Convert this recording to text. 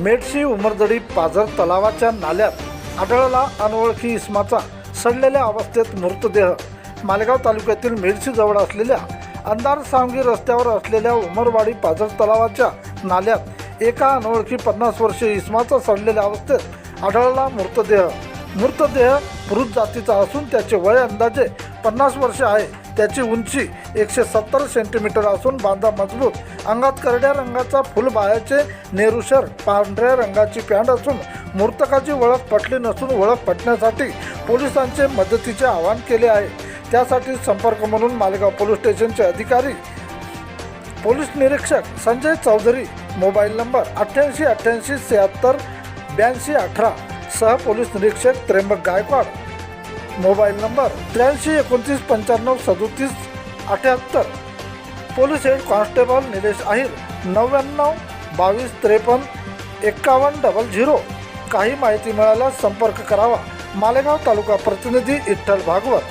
मेडशी उमरदडी पाझर तलावाच्या नाल्यात आढळला अनोळखी इसमाचा सडलेल्या अवस्थेत मृतदेह. मालेगाव तालुक्यातील मेडशीजवळ असलेल्या अंधार सांगी रस्त्यावर असलेल्या उमरवाडी पाझर तलावाच्या नाल्यात एका अनोळखी पन्नास वर्षीय इस्माचा सडलेल्या अवस्थेत आढळला मृतदेह. मृतदेह पुरुष जातीचा असून त्याचे वय अंदाजे पन्नास वर्ष आहे. त्याची उंची एकशे सत्तर सेंटीमीटर असून बांधा मजबूत. अंगात करड्या रंगाचा फुलबायाचे नेहरू पांढऱ्या रंगाची पॅन्ट असून मृतकाची ओळख पटली नसून ओळख पटण्यासाठी पोलिसांचे मदतीचे आवाहन केले आहे. त्यासाठी संपर्क म्हणून मालेगाव पोलीस स्टेशनचे अधिकारी पोलीस निरीक्षक संजय चौधरी मोबाईल नंबर अठ्ठ्याऐंशी अठ्ठ्याऐंशी शहात्तर ब्याऐंशी अठरा सह पोलीस निरीक्षक त्र्यंबक गायकवाड मोबाईल नंबर त्र्याऐंशी एकोणतीस पंच्याण्णव सदोतीस अठ्याहत्तर. Police head constable Nilesh Ahir नव्याण्णव बावीस त्रेपन्न एक्कावन्न डबल झिरो. काही माहिती मिळाल्यास संपर्क करावा. मालेगाव तालुका प्रतिनिधी इठ्ठल भागवत.